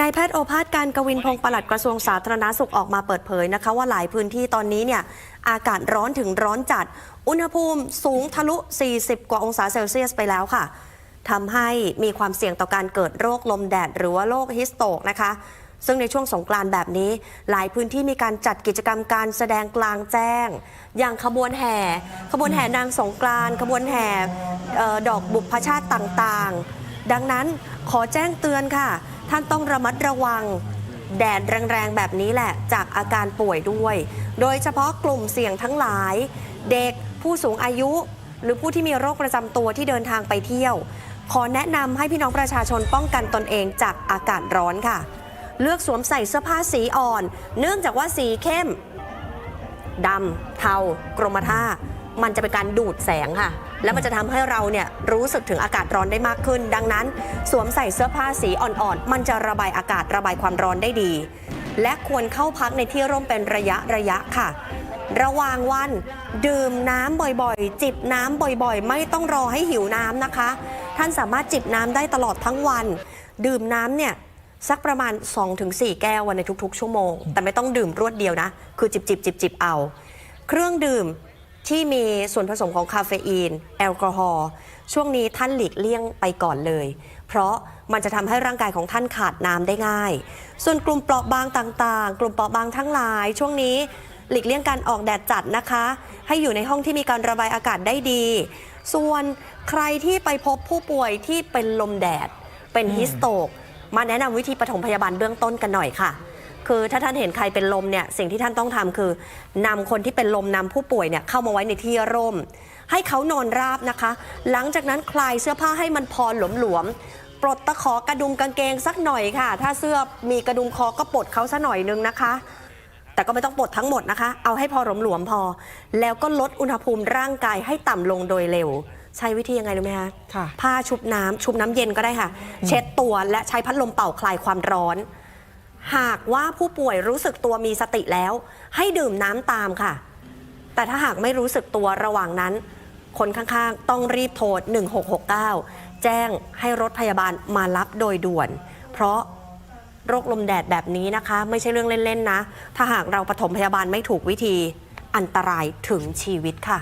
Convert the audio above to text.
นายแพทย์โอภาสการกวินพงศ์ปลัดกระทรวงสาธารณาสุขออกมาเปิดเผยนะคะ ว่าหลายพื้นที่ตอนนี้เนี่ยอากาศร้อนถึงร้อนจัด อุณหภูมิสูงทะลุ 40 กว่าองศาเซลเซียสไปแล้วค่ะทำให้มีความเสี่ยงต่อการเกิดโรคลมแดด หรือว่าโรคฮิสโตกนะคะ ซึ่งในช่วงสงกรานต์แบบนี้ หลายพื้นที่มีการจัดกิจกรรมการแสดงกลางแจ้ง อย่างขบวนแห่ ขบวนแห่นางสงกรานต์ขบวนแห่ดอกบุพชาติต่างๆ ดังนั้นขอแจ้งเตือนค่ะ ท่านต้องระมัดระวังแดดแรงๆแบบนี้แหละจากอาการป่วยด้วย โดยเฉพาะกลุ่มเสี่ยงทั้งหลาย เด็กผู้สูงอายุ หรือผู้ที่มีโรคประจำตัวที่เดินทางไปเที่ยว ขอแนะนำให้พี่น้องประชาชนป้องกันตนเองจากอากาศร้อนค่ะ เลือกสวมใส่เสื้อผ้าสีอ่อน เนื่องจากว่าสีเข้มดำเทากรมท่า มันจะเป็นการดูดแสงค่ะ แล้วมันจะทำให้เราเนี่ยรู้สึกถึงอากาศร้อนได้มากขึ้น ดังนั้น สวมใส่เสื้อผ้าสีอ่อนๆ มันจะระบายอากาศระบายความร้อนได้ดี และควรเข้าพักในที่ร่มเป็นระยะระยะค่ะ ระหว่างวัน ดื่มน้ำบ่อยๆ จิบน้ำบ่อยๆ ไม่ต้องรอให้หิวน้ำนะคะ ท่านสามารถจิบน้ำได้ตลอดทั้งวัน ดื่มน้ำเนี่ยสักประมาณ 2-4 แก้ววันในทุก ๆ ชั่วโมง แต่ไม่ต้องดื่มรวดเดียวนะ คือจิบจิบจิบจิบเอา เครื่องดื่ม ที่มีส่วนผสมของคาเฟอีน แอลกอฮอล์ช่วงนี้ท่านหลีกเลี่ยงไปก่อนเลย เพราะมันจะทำให้ร่างกายของท่านขาดน้ำได้ง่าย ส่วนกลุ่มเปราะบางต่างๆ กลุ่มเปราะบางทั้งหลาย ช่วงนี้หลีกเลี่ยงการออกแดดจัดนะคะ ให้อยู่ในห้องที่มีการระบายอากาศได้ดี ส่วนใครที่ไปพบผู้ป่วยที่เป็นลมแดด เป็นฮิสโตก มาแนะนำวิธีปฐมพยาบาลเบื้องต้นกันหน่อยค่ะ คือถ้าท่านเห็นใครเป็นลมเนี่ยสิ่งที่ท่านต้องทำคือนำคนที่เป็นลมนำผู้ป่วยเนี่ยเข้ามาไว้ในที่ร่ม ให้เขานอนราบนะคะ หลังจากนั้นคลายเสื้อผ้าให้มันพอหลวมๆปลดตะขอกระดุมกางเกงสักหน่อยค่ะ ถ้าเสื้อมีกระดุมคอก็ปลดเขาซะหน่อยนึงนะคะแต่ก็ไม่ต้องปลดทั้งหมดนะคะ เอาให้พอหลวมๆพอ แล้วก็ลดอุณหภูมิร่างกายให้ต่ำลงโดยเร็ว ใช้วิธียังไงรู้ไหมคะค่ะผ้าชุบน้ำชุบน้ำเย็นก็ได้ค่ะ เช็ดตัวและใช้พัดลมเป่าคลายความร้อน หากว่าผู้ป่วยรู้สึกตัวมีสติแล้ว ให้ดื่มน้ำตามค่ะ แต่ถ้าหากไม่รู้สึกตัวระหว่างนั้น คนข้างๆ ต้องรีบโทร 1669 แจ้งให้รถพยาบาลมารับโดยด่วน เพราะโรคลมแดดแบบนี้นะคะ ไม่ใช่เรื่องเล่น ๆ นะ ถ้าหากเราปฐมพยาบาลไม่ถูกวิธี อันตรายถึงชีวิตค่ะ